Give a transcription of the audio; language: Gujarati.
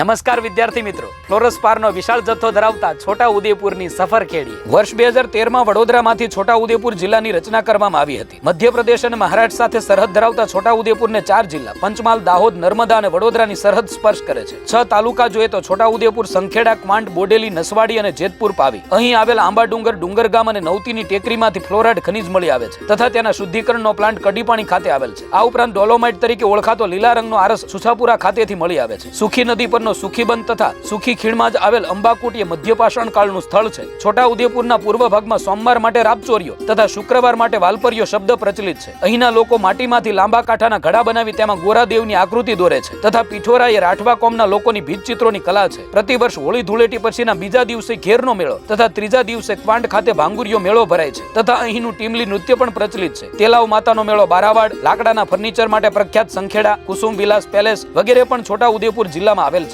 નમસ્કાર વિદ્યાર્થી મિત્રો. ફ્લોરસ વિશાળ જથ્થો ધરાવતા છોટા ઉદેપુરની સફર ખેડી. વર્ષ બે હજાર તેરમાં વડોદરામાંથી છોટા ઉદેપુર જિલ્લાની રચના કરવામાં આવી હતી. મધ્યપ્રદેશ અને મહારાષ્ટ્ર સાથે સરહદ ધરાવતા છોટા ઉદેપુરને ચાર જિલ્લા, પંચમહાલ, દાહોદ, નર્મદા અને વડોદરાની સરહદ સ્પર્શ કરે છે. છ તાલુકા જોઈએ તો છોટા ઉદેપુર, સંખેડા ક્વાંટ બોડેલી, નસવાડી અને જેતપુર પાવી. અહીં આવેલ આંબા ડુંગર ડુંગર ગામ અને નવતીની ટેકરીમાંથી ફ્લોરાઇડ ખનીજ મળી આવે છે તથા તેના શુદ્ધિકરણનો પ્લાન્ટ કડીપાણી ખાતે આવેલ છે. આ ઉપરાંત ડોલોમાઇટ તરીકે ઓળખાતો લીલા રંગનો આરસ સુછાપુરા ખાતેથી મળી આવે છે. સુખી નદી પરનો સુખીબંધ તથા સુખી ખીણમાં જ આવેલ અંબાકુટ એ મધ્યપાષાણ કાળનું સ્થળ છે. છોટા ઉદેપુરના પૂર્વ ભાગમાં સોમવાર માટે રાપચોરીઓ તથા શુક્રવાર માટે વાલપરિયો શબ્દ પ્રચલિત છે. અહીંના લોકો માટીમાંથી લાંબા કાંઠાના ઘડા બનાવી તેમાં ગોરાદેવની આકૃતિ દોરે છે તથા પીઠોરા એ રાઠવા કોમના લોકોની ભીતચિત્રોની કલા છે. પ્રતિવર્ષ હોળી ધૂળેટી પછીના બીજા દિવસે ઘેરનો મેળો તથા ત્રીજા દિવસે ક્વાંટ ખાતે ભાંગુરિયો મેળો ભરાય છે તથા અહીંનું ટીમલી નૃત્ય પણ પ્રચલિત છે. તેલાવ માતાનો મેળો બારાવાડ, લાકડાના ફર્નિચર માટે પ્રખ્યાત સંખેડા, કુસુમ વિલાસ પેલેસ વગેરે પણ છોટા ઉદેપુર જિલ્લામાં આવેલ છે.